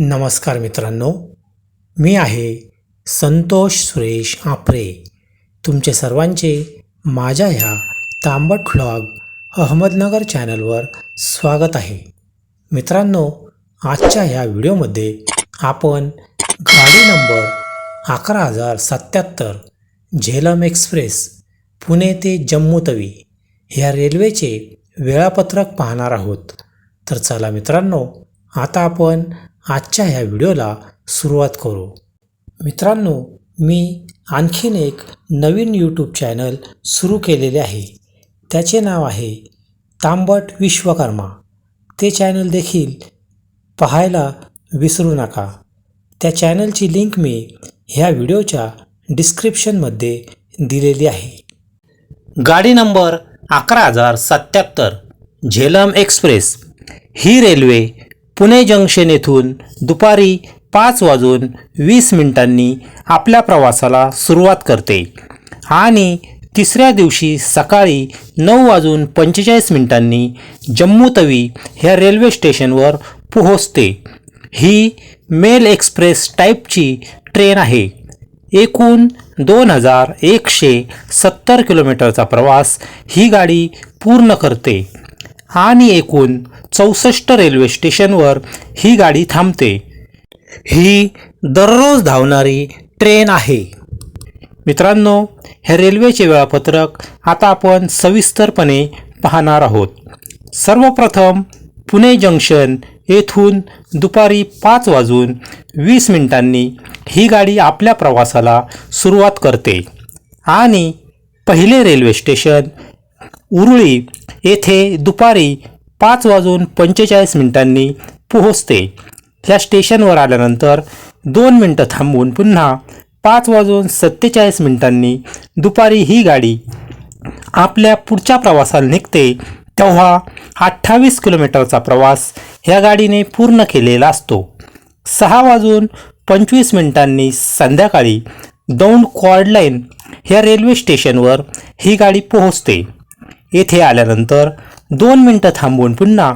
नमस्कार मित्रांनो मी आहे संतोष सुरेश आपरे. तुमचे सर्वांचे माझ्या ह्या तांबट फ्लॉग अहमदनगर चॅनलवर स्वागत आहे. मित्रांनो आजच्या ह्या व्हिडिओमध्ये आपण गाडी नंबर अकरा हजार सत्याहत्तर झेलम एक्सप्रेस पुणे ते जम्मू तवी ह्या रेल्वेचे वेळापत्रक पाहणार आहोत. तर चला मित्रांनो आता आपण आजच्या ह्या व्हिडिओला सुरुवात करू. मित्रांनो मी आणखीन एक नवीन यूट्यूब चॅनल सुरू केलेले आहे. त्याचे नाव आहे तांबट विश्वकर्मा. ते चॅनल देखील पाहायला विसरू नका. त्या चॅनलची लिंक मी ह्या व्हिडिओच्या डिस्क्रिप्शनमध्ये दिलेली आहे. गाडी नंबर अकरा हजार सत्याहत्तर झेलम एक्सप्रेस ही रेल्वे पुणे जंक्शन येथून दुपारी पाच वाजून वीस मिनिटांनी आपल्या प्रवासाला सुरुवात करते. आणि तिसऱ्या दिवशी सकाळी नऊ वाजून पंचेचाळीस मिनिटांनी जम्मू तवी ह्या रेल्वे स्टेशनवर पोहोचते. ही मेल एक्सप्रेस टाईपची ट्रेन आहे. एकूण दोन हजार एकशे सत्तर किलोमीटरचा प्रवास ही गाडी पूर्ण करते. आणि एकूण चौसष्ट रेल्वे स्टेशनवर ही गाडी थांबते. ही दररोज धावणारी ट्रेन आहे. मित्रांनो हे रेल्वेचे वेळापत्रक आता आपण सविस्तरपणे पाहणार आहोत. सर्वप्रथम पुणे जंक्शन येथून दुपारी पाच वाजून वीस मिनिटांनी ही गाडी आपल्या प्रवासाला सुरुवात करते. आणि पहिले रेल्वे स्टेशन उरुळी येथे दुपारी पाच वाजून पंचेचाळीस मिनिटांनी पोहोचते. ह्या स्टेशनवर आल्यानंतर दोन मिनटं थांबून पुन्हा पाच वाजून सत्तेचाळीस मिनिटांनी दुपारी ही गाडी आपल्या पुढच्या प्रवासाला निघते. तेव्हा अठ्ठावीस किलोमीटरचा प्रवास ह्या गाडीने पूर्ण केलेला असतो. सहा वाजून पंचवीस मिनिटांनी संध्याकाळी दौंड क्वार्डलाईन ह्या रेल्वे स्टेशनवर ही गाडी पोहोचते. येथे आल्यानंतर दोन मिनटं थांबून पुन्हा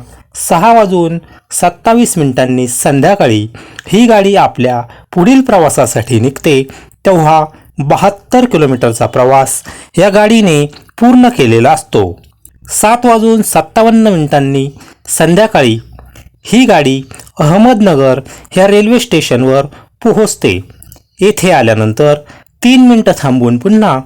सहा वाजून सत्तावीस मिनिटांनी संध्याकाळी ही गाडी आपल्या पुढील प्रवासासाठी निघते तेव्हा बहात्तर किलोमीटरचा प्रवास या गाडीने पूर्ण केलेला असतो. सात वाजून सत्तावन्न मिनिटांनी संध्याकाळी ही गाडी अहमदनगर ह्या रेल्वे स्टेशनवर पोहोचते. येथे आल्यानंतर तीन मिनटं थांबून पुन्हा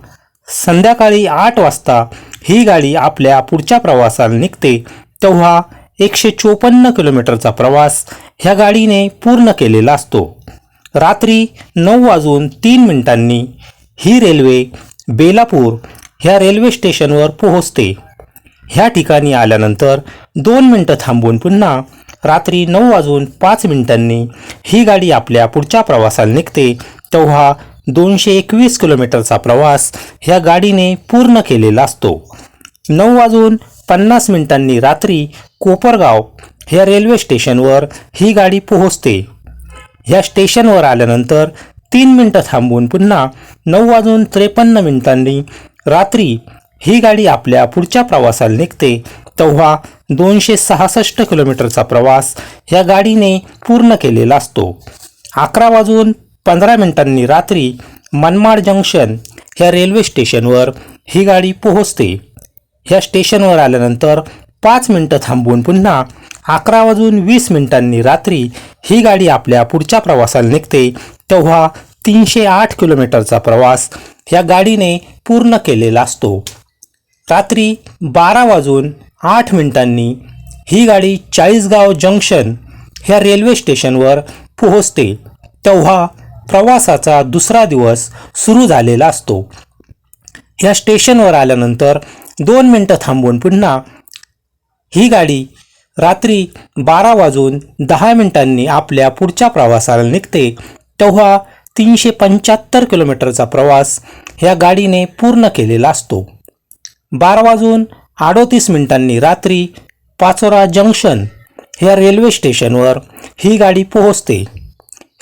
संध्याकाळी आठ वाजता ही गाडी आपल्या पुढच्या प्रवासाला निघते. तेव्हा एकशे चोपन्न किलोमीटरचा प्रवास ह्या गाडीने पूर्ण केलेला असतो. रात्री नऊ वाजून तीन मिनिटांनी ही रेल्वे बेलापूर ह्या रेल्वे स्टेशनवर पोहोचते. ह्या ठिकाणी आल्यानंतर दोन मिनटं थांबून पुन्हा रात्री नऊ वाजून पाच मिनिटांनी ही गाडी आपल्या पुढच्या प्रवासाला निघते. तेव्हा दोनशे एकवीस किलोमीटरचा प्रवास ह्या गाडीने पूर्ण केलेला असतो. नऊ वाजून पन्नास मिनिटांनी रात्री कोपरगाव ह्या रेल्वे स्टेशनवर ही गाडी पोहोचते. ह्या स्टेशनवर आल्यानंतर तीन मिनटं थांबून पुन्हा नऊ वाजून त्रेपन्न मिनिटांनी रात्री ही गाडी आपल्या पुढच्या प्रवासाला निघते. तेव्हा दोनशे सहासष्ट किलोमीटरचा प्रवास ह्या गाडीने पूर्ण केलेला असतो. अकरा वाजून पंधरा मिनिटांनी रात्री मनमाड जंक्शन ह्या रेल्वे स्टेशनवर ही गाडी पोहोचते. ह्या स्टेशनवर आल्यानंतर पाच मिनटं थांबून पुन्हा अकरा वाजून वीस मिनिटांनी रात्री ही गाडी आपल्या पुढच्या प्रवासाला निघते. तेव्हा तीनशे आठ किलोमीटरचा प्रवास ह्या गाडीने पूर्ण केलेला असतो. रात्री बारा वाजून आठ मिनिटांनी ही गाडी चाळीसगाव जंक्शन ह्या रेल्वे स्टेशनवर पोहोचते. तेव्हा प्रवासाचा दुसरा दिवस सुरू झालेला असतो. ह्या स्टेशनवर आल्यानंतर दोन मिनटं थांबून पुन्हा ही गाडी रात्री बारा वाजून दहा मिनिटांनी आपल्या पुढच्या प्रवासाला निघते. तेव्हा तीनशे पंच्याहत्तर किलोमीटरचा प्रवास ह्या गाडीने पूर्ण केलेला असतो. बारा वाजून अडोतीस मिनिटांनी रात्री पाचोरा जंक्शन ह्या रेल्वे स्टेशनवर ही गाडी पोहोचते.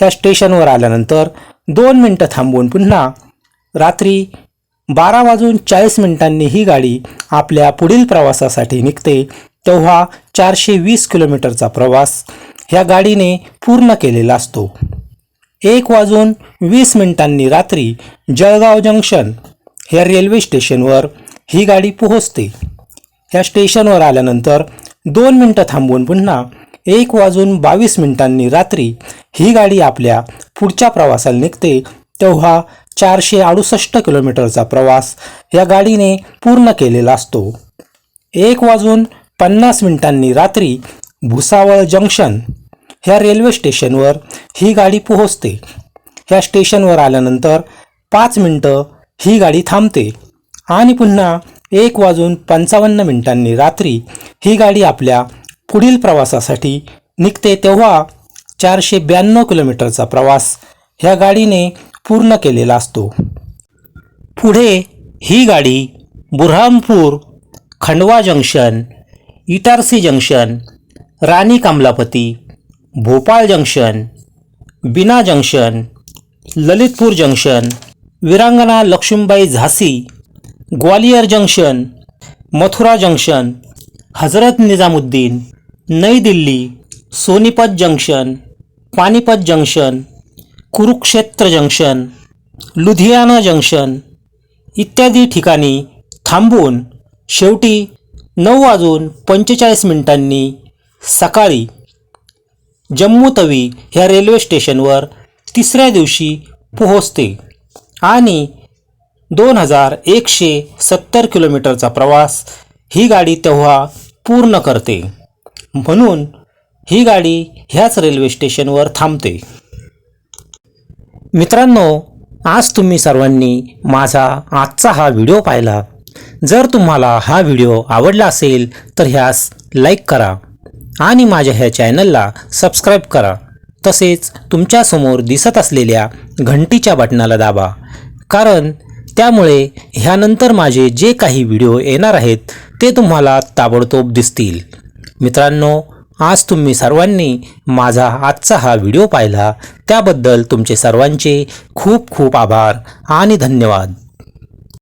ह्या स्टेशनवर आल्यानंतर दोन मिनटं थांबून पुन्हा रात्री बारा वाजून चाळीस मिनिटांनी ही गाडी आपल्या पुढील प्रवासासाठी निघते तेव्हा चारशे वीस किलोमीटरचा प्रवास ह्या गाडीने पूर्ण केलेला असतो. एक वाजून वीस मिनिटांनी रात्री जळगाव जंक्शन ह्या रेल्वे स्टेशनवर ही गाडी पोहोचते. ह्या स्टेशनवर आल्यानंतर दोन मिनटं थांबून पुन्हा एक वाजून बावीस मिनिटांनी रात्री ही गाडी आपल्या पुढच्या प्रवासाला निघते तेव्हा चारशे अडुसष्ट किलोमीटरचा प्रवास या गाडीने पूर्ण केलेला असतो. एक वाजून पन्नास मिनिटांनी रात्री भुसावळ जंक्शन ह्या रेल्वे स्टेशनवर ही गाडी पोहोचते. ह्या स्टेशनवर आल्यानंतर पाच मिनटं ही गाडी थांबते आणि पुन्हा एक वाजून पंचावन्न मिनिटांनी रात्री ही गाडी आपल्या पुढील प्रवासासाठी निघते तेव्हा चारशे ब्याण्णव किलोमीटरचा प्रवास ह्या गाडीने पूर्ण केलेला असतो. पुढे ही गाडी Burhanpur Khandwa junction Itarsi junction Rani Kamlapati Bhopal junction Bina junction Lalitpur junction Veerangana Lakshmibai झासी Gwalior junction Mathura junction Hazrat Nizamuddin नई Delhi Sonipat junction Panipat junction Kurukshetra junction Ludhiana junction इत्यादी ठिकाणी थांबून शेवटी नऊ वाजून पंचेचाळीस मिनिटांनी सकाळी जम्मू तवी ह्या रेल्वे स्टेशनवर तिसऱ्या दिवशी पोहोचते आणि दोन हजार एकशे सत्तर किलोमीटरचा प्रवास ही गाडी तेव्हा पूर्ण करते. म्हणून ही गाडी ह्याच रेल्वे स्टेशनवर थांबते. मित्रांनो आज तुम्ही सर्वांनी माझा आजचा हा व्हिडिओ पाहिला. जर तुम्हाला हा व्हिडिओ आवडला असेल तर ह्यास लाईक करा आणि माझ्या ह्या चॅनलला सबस्क्राईब करा. तसेच तुमच्यासमोर दिसत असलेल्या घंटीच्या बटनाला दाबा. कारण त्यामुळे ह्यानंतर माझे जे काही व्हिडिओ येणार आहेत ते तुम्हाला ताबडतोब दिसतील. मित्रांनो आज तुम्ही सर्वांनी माझा आजचा हा व्हिडिओ पाहिला. त्याबद्दल तुमचे सर्वांचे खूप खूप आभार आणि धन्यवाद.